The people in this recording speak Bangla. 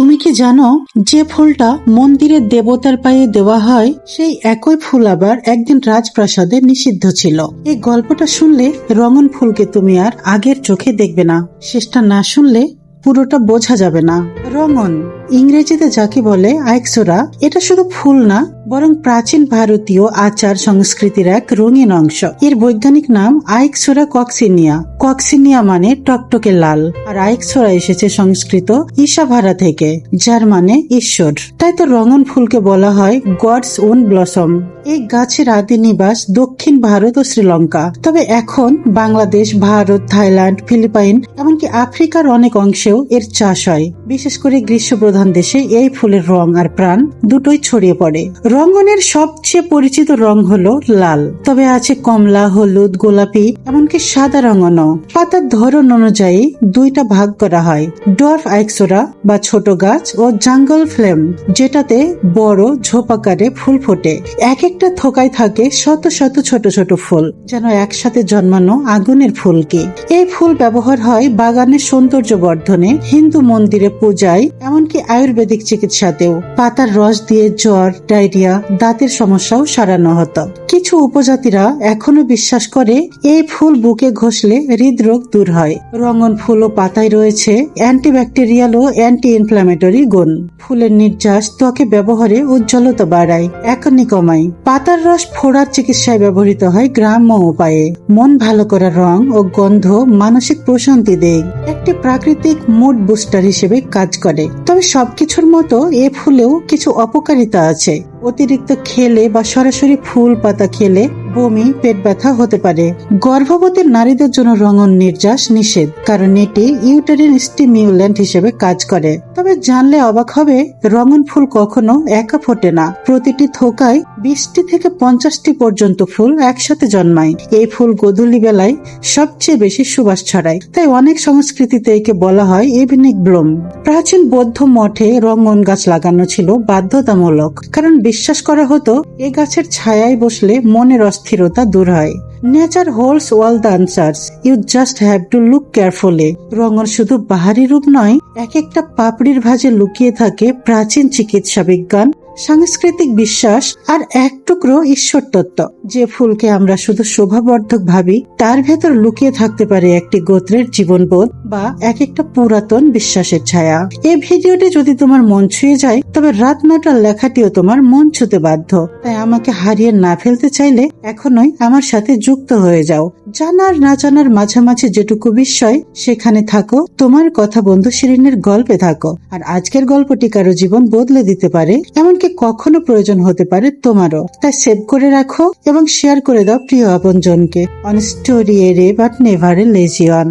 তুমি কি জানো, যে ফুলটা মন্দিরের দেবতার পায়ে দেওয়া হয়, সেই একই ফুল আবার একদিন রাজপ্রাসাদে নিষিদ্ধ ছিল। এই গল্পটা শুনলে রঙন ফুলকে তুমি আর আগের চোখে দেখবে না। শেষটা না শুনলে পুরোটা বোঝা যাবে না। রঙন ইংরেজিতে যাকে বলে আইক্সোরা, এটা শুধু ফুল না বরং প্রাচীন ভারতীয় আচার সংস্কৃতির এক রঙিন অংশ। এর বৈজ্ঞানিক নাম আইকসোরা কক্সিনিয়া। কক্সিনিয়া মানে টকটকে লাল, আর আইকসোরা এসেছে সংস্কৃত ঈশাভারা থেকে যার মানে ঈশ্বর। তাই তো রঙন ফুলকে বলা হয় গডস ওন ব্লসম। এই গাছের আদি নিবাস দক্ষিণ ভারত ও শ্রীলঙ্কা। তবে এখন বাংলাদেশ, ভারত, থাইল্যান্ড, ফিলিপাইন, এমনকি আফ্রিকার অনেক অংশেও এর চাষ হয়। বিশেষ করে গ্রীষ্ম প্রধান দেশে এই ফুলের রং আর প্রাণ দুটোই ছড়িয়ে পড়ে। রঙ্গনের সবচেয়ে পরিচিত রং হলো লাল। তবে আছে কমলা, হলুদ, গোলাপি, এমনকি সাদা রঙনও পাতার ধরন অনুযায়ী দুইটা ভাগ করা হয়। ডর্ফ আইক্সোরা বা ছোট গাছ ও জাঙ্গল ফ্লেম, যেটাতে বড় ঝোপাকারে ফুল ফোটে। এক একটা থোকায় থাকে শত শত ছোট ছোট ফুল, যেন একসাথে জন্মানো আগুনের ফুলকে। এই ফুল ব্যবহার হয় বাগানের সৌন্দর্য বর্ধনে হিন্দু মন্দিরে পূজায়, এমনকি আয়ুর্বেদিক চিকিৎসাতেও। পাতার রস দিয়ে জ্বর, ডায়রিয়া দাঁতের সমস্যাও সারানো হতো। কিছু উপজাতিরা এখনও বিশ্বাস করে এই ফুল বুকে ঘষলে হৃদরোগ দূর হয়। রঙন ফুল ও পাতায় রয়েছে অ্যান্টিব্যাকটেরিয়াল ও অ্যান্টি ইনফ্ল্যামেটরি গুণ। ফুলের নির্যাস ত্বকে ব্যবহারে উজ্জ্বলতা বাড়ায় একানি কমায় পাতার রস ফোড়ার চিকিৎসায় ব্যবহৃত হয় গ্রাম্য উপায়ে। মন ভালো করা রং ও গন্ধ মানসিক প্রশান্তি দেয়। একটি প্রাকৃতিক মুড বুস্টার হিসেবে কাজ করে। তবে সবকিছুর মতো এ ফুলেও কিছু অপকারিতা আছে। অতিরিক্ত খেলে বা সরাসরি ফুল পাতা খেলে বমি, পেট ব্যথা হতে পারে। গর্ভবতী নারীদের জন্য রঙন নির্যাস নিষেধ, কারণ এটি ইউটেরিন স্টিমিউল্যান্ট হিসেবে কাজ করে। তবে জানলে অবাক হবে, রঙন ফুল কখনো একা ফোটে না। প্রতিটি থোকায় বিশটি থেকে পঞ্চাশটি পর্যন্ত ফুল একসাথে জন্মায়। এই ফুল গোধূলি বেলায় সবচেয়ে বেশি সুবাস ছড়ায়। তাই অনেক সংস্কৃতিতে একে বলা হয় ইভিনিক ব্লুম। প্রাচীন বৌদ্ধ মঠে রঙন গাছ লাগানো ছিল বাধ্যতামূলক। কারণ বিশ্বাস করা হতো, এ গাছের ছায়ায় বসলে মনের অস্থিরতা দূর হয়। Nature holds all the you just have to look carefully রঙর শুধু বাহারি রূপ নয়, এক একটা পাপড়ির ভাজে লুকিয়ে থাকে প্রাচীন চিকিৎসা বিজ্ঞান সাংস্কৃতিক বিশ্বাস আর এক টুকরো ঈশ্বর তত্ত্ব। যে ফুলকে আমরা শুধু শোভাবর্ধক ভাবি, তার ভেতর লুকিয়ে থাকতে পারে একটি গোত্রের জীবনবোধ বা এক একটা পুরাতন বিশ্বাসের ছায়া। এই ভিডিওটি যদি তোমার মন ছুঁয়ে যায়, তবে রাত নটার লেখাটিও তোমার মন ছুতে বাধ্য। তাই আমাকে হারিয়ে না ফেলতে চাইলে এখনোই আমার সাথে যুক্ত হয়ে যাও। জানার না জানার মাঝামাঝি যেটুকু বিস্ময়, সেখানে থাকো, তোমার কথা বন্ধু শিরিনের গল্পে থাকো। আর আজকের গল্পটি কারও জীবন বদলে দিতে পারে এমনকি কখনো প্রয়োজন হতে পারে তোমারও। তাই সেভ করে রাখো এবং শেয়ার করে দাও প্রিয় আপনজনকে। অন স্টোরি এরে but never a lazy one